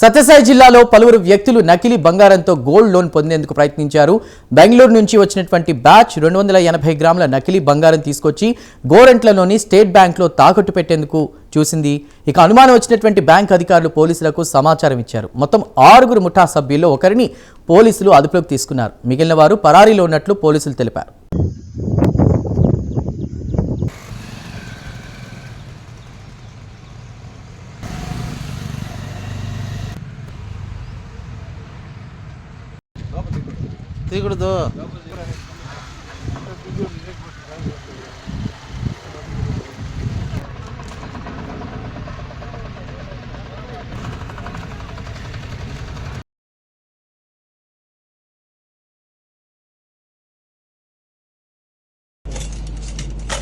సత్యసాయి జిల్లాలో పలువురు వ్యక్తులు నకిలీ బంగారంతో గోల్డ్ లోన్ పొందేందుకు ప్రయత్నించారు. బెంగళూరు నుంచి వచ్చినటువంటి బ్యాచ్ రెండు వందల ఎనభై గ్రాముల నకిలీ బంగారం తీసుకొచ్చి గోరంట్లలోని స్టేట్ బ్యాంక్లో తాకట్టు పెట్టేందుకు చూసింది. ఇక అనుమానం వచ్చినటువంటి బ్యాంక్ అధికారులు పోలీసులకు సమాచారం ఇచ్చారు. మొత్తం ఆరుగురు ముఠా సభ్యుల్లో ఒకరిని పోలీసులు అదుపులోకి తీసుకున్నారు. మిగిలిన వారు పరారీలో ఉన్నట్లు పోలీసులు తెలిపారు. తీయకూడదు.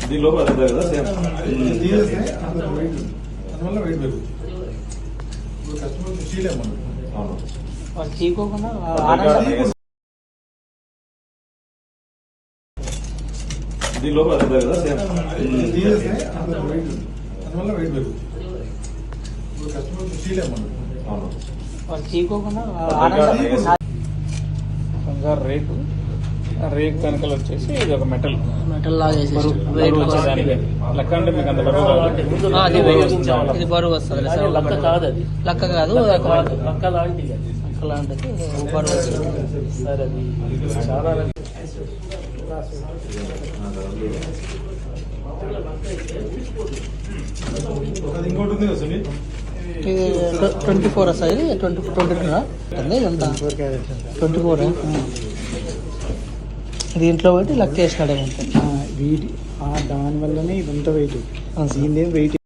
దీని లోపల అదే కదా సేమ్. అందువల్ల వెయిట్ పెరుగుతుంది. ఇప్పుడు కస్టమర్ తీయలేమన్నా అవును. వాళ్ళు దీని లోపల అదే కదా సేమ్. అందువల్ల వెయిట్ పెరుగుతుంది కస్టమర్ తీయలేమన్నా బంగారు రేకు. వెనకాల వచ్చేసి ఇది ఒక మెటల్. మెటల్ లాగా లెక్క అంటే మీకు అంత బరువు. ఇది బరువు వస్తుంది. లక్క కాదు అది. లక్క కాదు లక్క లాంటిది. లక్క లాంటిది. బరువు వస్తుంది సార్ అది. చాలా ఇది ట్వంటీ ఫోర్ సార్ ఇది twenty twenty two twenty four దీంట్లో పెట్టి లెక్క వేసినాడు అంతే వీటి ఆ దాని వల్లనే ఇదంతా వెయిట్ దీని వెయిట్